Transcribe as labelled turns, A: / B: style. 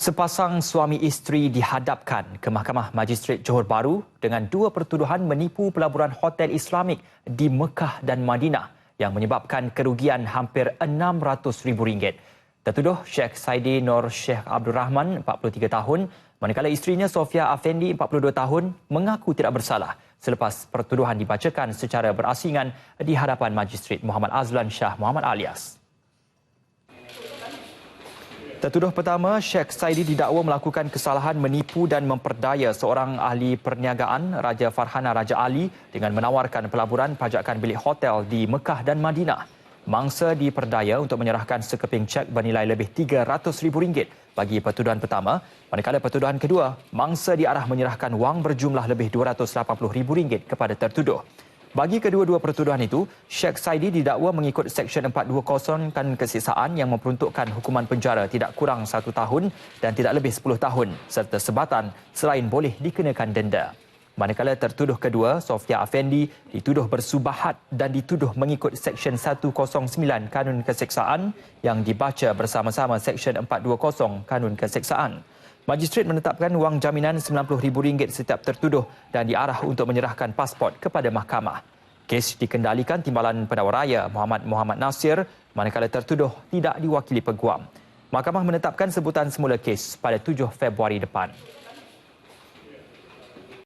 A: Sepasang suami isteri dihadapkan ke Mahkamah Magistrate Johor Bahru dengan dua pertuduhan menipu pelaburan hotel Islamik di Mekah dan Madinah yang menyebabkan kerugian hampir RM600,000. Tertuduh Sheikh Saidi Nur Sheikh Abdul Rahman, 43 tahun, manakala isterinya Sofia Afendi, 42 tahun, mengaku tidak bersalah selepas pertuduhan dibacakan secara berasingan di hadapan Magistrate Muhammad Azlan Shah Muhammad Alias. Tertuduh pertama, Sheikh Saidi didakwa melakukan kesalahan menipu dan memperdaya seorang ahli perniagaan Raja Farhana Raja Ali dengan menawarkan pelaburan pajakan bilik hotel di Mekah dan Madinah. Mangsa diperdaya untuk menyerahkan sekeping cek bernilai lebih RM300,000 bagi pertuduhan pertama, manakala pertuduhan kedua, mangsa diarah menyerahkan wang berjumlah lebih RM280,000 kepada tertuduh. Bagi kedua-dua pertuduhan itu, Sheikh Saidi didakwa mengikut Seksyen 420 kan kesiksaan yang memperuntukkan hukuman penjara tidak kurang satu tahun dan tidak lebih 10 tahun serta sebatan selain boleh dikenakan denda. Manakala tertuduh kedua, Sofia Afendi, dituduh bersubahat dan dituduh mengikut Seksyen 109 Kanun Keseksaan yang dibaca bersama-sama Seksyen 420 Kanun Keseksaan. Magistrat menetapkan wang jaminan RM90,000 setiap tertuduh dan diarah untuk menyerahkan pasport kepada mahkamah. Kes dikendalikan Timbalan Penawar Raya Muhammad Muhammad Nasir manakala tertuduh tidak diwakili peguam. Mahkamah menetapkan sebutan semula kes pada 7 Februari depan.